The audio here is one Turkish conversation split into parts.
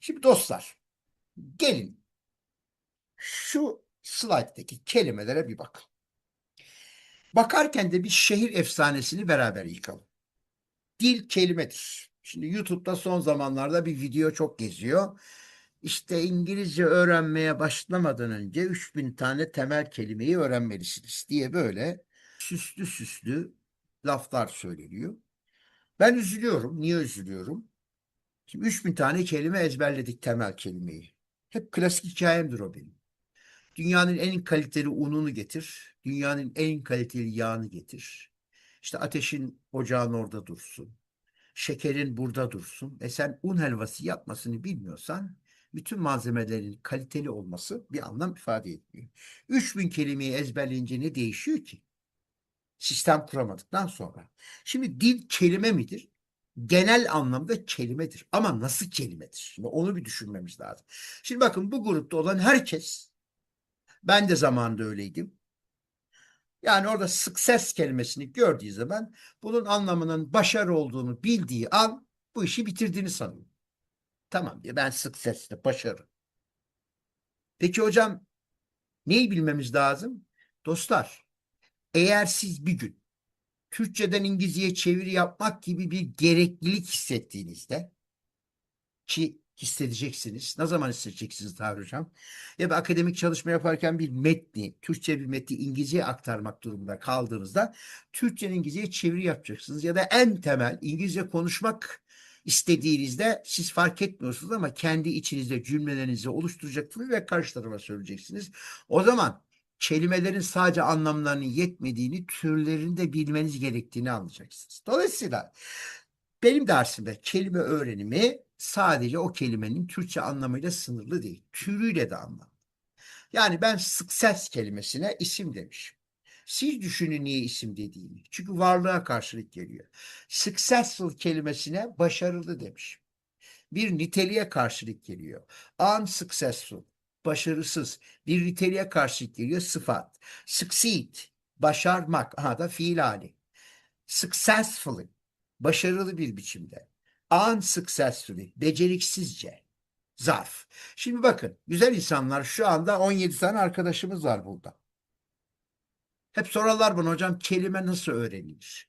Şimdi dostlar gelin şu slayttaki kelimelere bir bakın. Bakarken de bir şehir efsanesini beraber yıkalım. Dil kelimedir. Şimdi YouTube'da son zamanlarda bir video çok geziyor. İşte İngilizce öğrenmeye başlamadan önce 3000 tane temel kelimeyi öğrenmelisiniz diye böyle süslü süslü laflar söyleniyor. Ben üzülüyorum. Niye üzülüyorum? Şimdi 3000 tane kelime ezberledik temel kelimeyi. Hep klasik hikayemdir o benim. Dünyanın en kaliteli ununu getir. Dünyanın en kaliteli yağını getir. İşte ateşin ocağın orada dursun. Şekerin burada dursun. E sen un helvası yapmasını bilmiyorsan bütün malzemelerin kaliteli olması bir anlam ifade etmiyor. 3000 kelimeyi ezberleyince ne değişiyor ki? Sistem kuramadıktan sonra. Şimdi dil kelime midir? Genel anlamda kelimedir. Ama nasıl kelimedir? Şimdi onu bir düşünmemiz lazım. Şimdi bakın bu grupta olan herkes ben de zamanında öyleydim. Yani orada success kelimesini gördüğü zaman bunun anlamının başarı olduğunu bildiği an bu işi bitirdiğini sanıyor. Tamam diye ben success'le başarı. Peki hocam neyi bilmemiz lazım? Dostlar eğer siz bir gün Türkçeden İngilizceye çeviri yapmak gibi bir gereklilik hissettiğinizde ki hissedeceksiniz. Ne zaman hissedeceksiniz Tahir Hocam? Ya da akademik çalışma yaparken bir metni, Türkçe bir metni İngilizceye aktarmak durumunda kaldığınızda Türkçeden İngilizceye çeviri yapacaksınız. Ya da en temel İngilizce konuşmak istediğinizde siz fark etmiyorsunuz ama kendi içinizde cümlelerinizi oluşturacaksınız ve karşı tarafa söyleyeceksiniz. O zaman kelimelerin sadece anlamlarının yetmediğini, türlerini de bilmeniz gerektiğini anlayacaksınız. Dolayısıyla benim dersimde kelime öğrenimi sadece o kelimenin Türkçe anlamıyla sınırlı değil. Türüyle de anlamlı. Yani ben success kelimesine isim demişim. Siz düşünün niye isim dediğimi. Çünkü varlığa karşılık geliyor. Successful kelimesine başarılı demişim. Bir niteliğe karşılık geliyor. Unsuccessful, başarısız. Bir niteliğe karşılık geliyor sıfat. Succeed, başarmak. Aha da fiil hali. Successfully, başarılı bir biçimde. Unsuccessfully, beceriksizce. Zarf. Şimdi bakın güzel insanlar şu anda 17 tane arkadaşımız var burada. Hep sorarlar bana hocam kelime nasıl öğrenilir?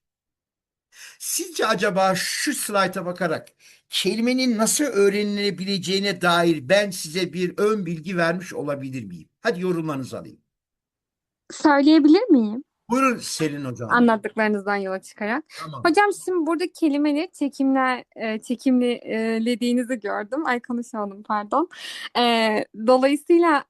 Sizce acaba şu slayta bakarak kelimenin nasıl öğrenilebileceğine dair ben size bir ön bilgi vermiş olabilir miyim? Hadi yorumlarınızı alayım. Söyleyebilir miyim? Buyurun Selin hocam. Anlattıklarınızdan yola çıkarak. Tamam. Hocam şimdi burada kelimeleri çekimler, e, çekimlediğinizi gördüm. Ay konuşamadım pardon. E, dolayısıyla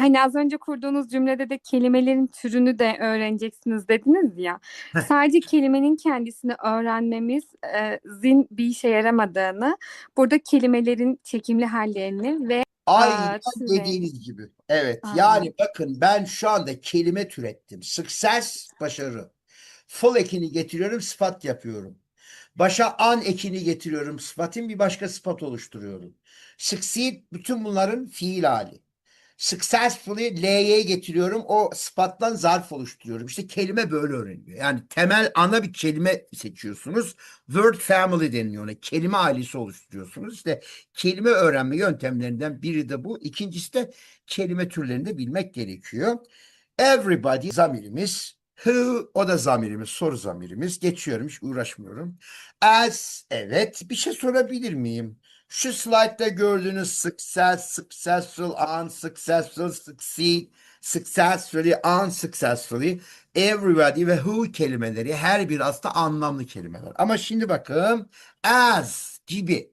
hani az önce kurduğunuz cümlede de kelimelerin türünü de öğreneceksiniz dediniz ya. Sadece kelimenin kendisini öğrenmemiz e, zin bir işe yaramadığını, burada kelimelerin çekimli hallerini ve Aynen süre. dediğiniz gibi. Evet. Aynen. Yani bakın ben şu anda kelime türettim. Success başarı. Full ekini getiriyorum, sıfat yapıyorum. Başa an ekini getiriyorum, sıfatın bir başka sıfat oluşturuyorum. Succeed bütün bunların fiil hali. Successfully L'ye getiriyorum, o sıfattan zarf oluşturuyorum. İşte kelime böyle öğreniliyor. Yani temel ana bir kelime seçiyorsunuz. Word family deniliyor ona. Kelime ailesi oluşturuyorsunuz. İşte kelime öğrenme yöntemlerinden biri de bu. İkincisi de kelime türlerini de bilmek gerekiyor. Everybody zamirimiz. Who o da zamirimiz, soru zamirimiz. Geçiyorum hiç uğraşmıyorum. As evet bir şey sorabilir miyim? Şu slaytta gördüğünüz success, successful, unsuccessful, succeed, successfully, unsuccessfully, everybody ve who kelimeleri her bir aslında anlamlı kelimeler. Ama şimdi bakın as gibi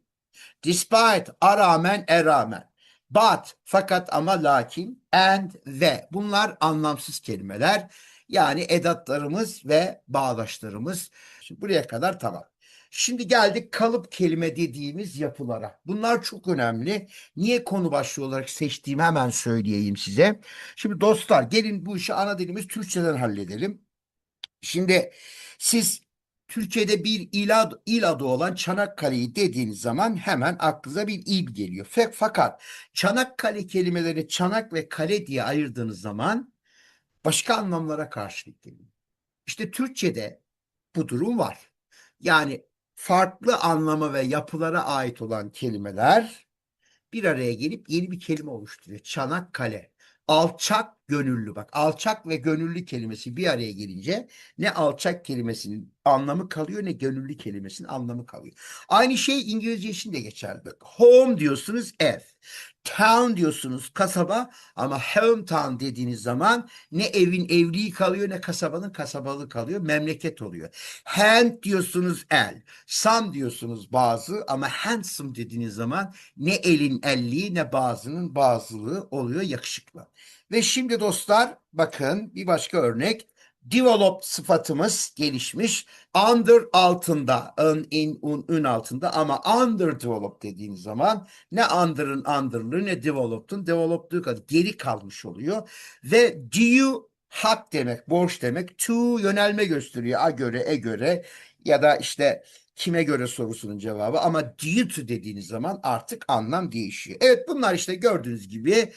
Despite, a rağmen, e rağmen. But, fakat ama lakin, and ve. Bunlar anlamsız kelimeler. Yani edatlarımız ve bağdaşlarımız. Şimdi buraya kadar tamam. Şimdi geldik kalıp kelime dediğimiz yapılara. Bunlar çok önemli. Niye konu başlığı olarak seçtiğimi hemen söyleyeyim size. Şimdi dostlar gelin bu işi ana dilimiz Türkçeden halledelim. Şimdi siz Türkiye'de bir il adı, il adı olan Çanakkale'yi dediğiniz zaman hemen aklınıza bir il geliyor. Fa- Fakat Çanakkale kelimeleri çanak ve kale diye ayırdığınız zaman başka anlamlara karşılık geliyor. İşte Türkçe'de bu durum var. Yani farklı anlama ve yapılara ait olan kelimeler bir araya gelip yeni bir kelime oluşturuyor. Çanakkale. Alçak gönüllü bak alçak ve gönüllü kelimesi bir araya gelince ne alçak kelimesinin anlamı kalıyor ne gönüllü kelimesinin anlamı kalıyor. Aynı şey İngilizce için de geçerli. Home diyorsunuz ev. Town diyorsunuz kasaba ama hometown dediğiniz zaman ne evin evliliği kalıyor ne kasabanın kasabalığı kalıyor. Memleket oluyor. Hand diyorsunuz el. Some diyorsunuz bazı ama handsome dediğiniz zaman ne elin elliği ne bazının bazılığı oluyor yakışıklı. Ve şimdi dostlar bakın bir başka örnek. Developed sıfatımız gelişmiş. Under altında, ın, in, un, ün altında ama underdeveloped dediğiniz zaman ne under'ın under'lığı ne developed'ın developed'lığı kadar geri kalmış oluyor. Ve due hak demek, borç demek. To yönelme gösteriyor. A göre, e göre ya da işte kime göre sorusunun cevabı ama due to dediğiniz zaman artık anlam değişiyor. Evet bunlar işte gördüğünüz gibi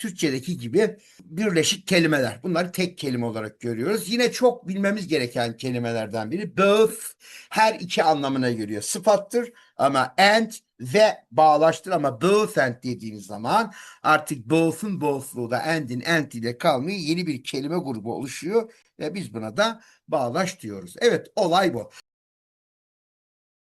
Türkçedeki gibi birleşik kelimeler. Bunları tek kelime olarak görüyoruz. Yine çok bilmemiz gereken kelimelerden biri both her iki anlamına geliyor. Sıfattır ama and ve bağlaştır ama both and dediğiniz zaman artık both'un both'luğu da and'in and ile kalmıyor. Yeni bir kelime grubu oluşuyor ve biz buna da bağlaş diyoruz. Evet olay bu.